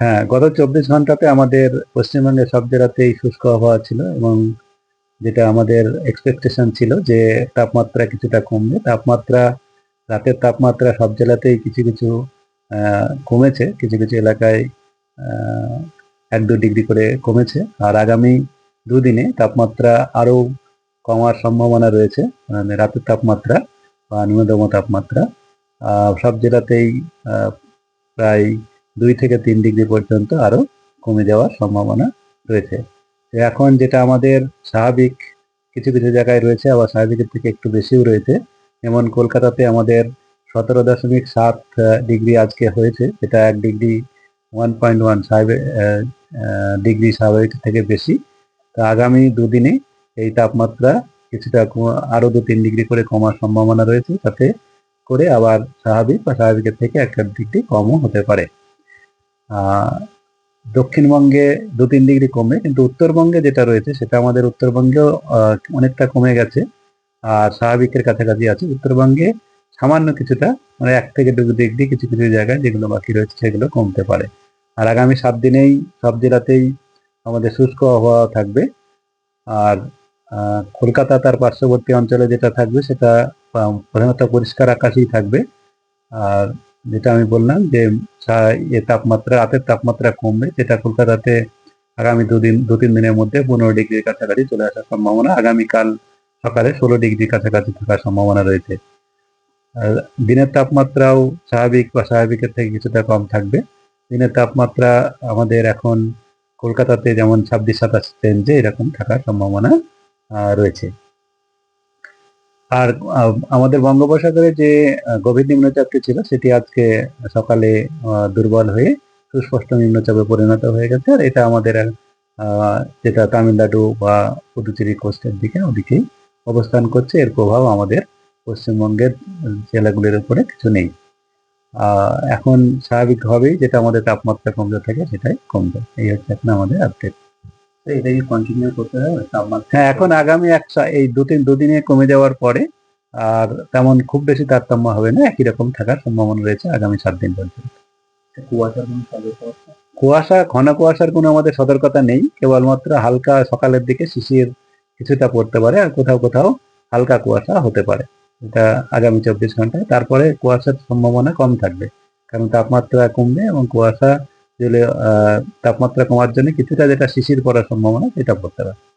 হ্যাঁ গত চব্বিশ ঘন্টাতে আমাদের পশ্চিমবঙ্গের সব জেলাতেই শুষ্ক আবহাওয়া ছিল এবং যেটা আমাদের এক্সপেকটেশন ছিল যে তাপমাত্রা কিছুটা কমবে। তাপমাত্রা, রাতের তাপমাত্রা সব জেলাতেই কিছু কিছু কমেছে। কিছু কিছু এলাকায় এক দু ডিগ্রি করে কমেছে। আর আগামী দুদিনে তাপমাত্রা আরও কমার সম্ভাবনা রয়েছে। মানে রাতের তাপমাত্রা বা ন্যূনতম তাপমাত্রা। সব জেলাতেই প্রায় দুই থেকে তিন ডিগ্রি পর্যন্ত আরও কমে যাওয়ার সম্ভাবনা রয়েছে। এখন যেটা আমাদের স্বাভাবিক, কিছু কিছু জায়গায় রয়েছে, আবার স্বাভাবিকের থেকে একটু বেশিও রয়েছে। যেমন কলকাতাতে আমাদের সতেরো দশমিক সাত ডিগ্রি আজকে হয়েছে এটা এক degree one point one degree স্বাভাবিক থেকে বেশি। তো আগামী দুদিনে এই তাপমাত্রা কিছুটা কম- আরও দু তিন ডিগ্রি করে কমার সম্ভাবনা রয়েছে, তাতে করে আবার স্বাভাবিক বা স্বাভাবিকের থেকে এক একটা ডিগ্রি কমও হতে পারে। দক্ষিণবঙ্গে দু তিন ডিগ্রি কমে, কিন্তু উত্তরবঙ্গে যেটা রয়েছে সেটা আমাদের উত্তরবঙ্গেও অনেকটা কমে গেছে, আর স্বাভাবিকের কাছাকাছি আছে। উত্তরবঙ্গে সামান্য কিছুটা মানে এক থেকে দু ডিগ্রি কিছু কিছু জায়গায় যেগুলো বাকি রয়েছে সেগুলো কমতে পারে। আর আগামী সাত দিনেই সব জেলাতেই আমাদের শুষ্ক আবহাওয়া থাকবে। আর কলকাতা তার পার্শ্ববর্তী অঞ্চলে যেটা থাকবে সেটা প্রধানত পরিষ্কার আকাশেই থাকবে। আর যেটা আমি বললাম যে এ তাপমাত্রা, রাতের তাপমাত্রা কমবে যেটা কলকাতাতে আগামী দুদিন দু তিন দিনের মধ্যে পনেরো ডিগ্রির কাছাকাছি চলে আসার সম্ভাবনা। আগামীকাল সকালে ষোলো ডিগ্রির কাছাকাছি থাকার সম্ভাবনা রয়েছে। আর দিনের তাপমাত্রাও স্বাভাবিক বা স্বাভাবিকের থেকে কিছুটা কম থাকবে। দিনের তাপমাত্রা আমাদের এখন কলকাতাতে যেমন ছাব্বিশ সাতাশ রেঞ্জে এরকম থাকার সম্ভাবনা রয়েছে। আর আমাদের বঙ্গোপসাগরে যে গভীর নিম্নচাপটি ছিল, সেটি আজকে সকালে দুর্বল হয়ে সুস্পষ্ট নিম্নচাপে পরিণত হয়ে গেছে। আর এটা আমাদের যেটা তামিলনাড়ু বা পুদুচেরি কোস্টের দিকে ওদিকেই অবস্থান করছে। এর প্রভাব আমাদের পশ্চিমবঙ্গের জেলাগুলির উপরে কিছু নেই। এখন স্বাভাবিকভাবেই যেটা আমাদের তাপমাত্রা কমতে থাকে, সেটাই কমবে। এই হচ্ছে এখন আমাদের আপডেট এটা কি কন্টিনিউ করতে হবে তাপমাত্রা। হ্যাঁ এখন আগামী এক এই দু তিন দুদিনে কমে যাওয়ার পরে আর তেমন খুব বেশি তারতম্য হবে না একই রকম থাকার সম্ভাবনা রয়েছে আগামী সাত দিন পর্যন্ত। কুয়াশার কোনো সতর্কতা কুয়াশা ঘন কুয়াশার কোনো আমাদের সতর্কতা নেই কেবলমাত্র হালকা সকালের দিকে শিশির কিছুটা পড়তে পারে আর কোথাও কোথাও হালকা কুয়াশা হতে পারে। এটা আগামী চব্বিশ ঘন্টায় তারপরে কুয়াশার সম্ভাবনা কম থাকবে কারণ তাপমাত্রা কমবে এবং কুয়াশা তাপমাত্রা কমার জন্য কিছুটা যেটা শিশির পড়ার সম্ভাবনা সেটা পড়তে পারে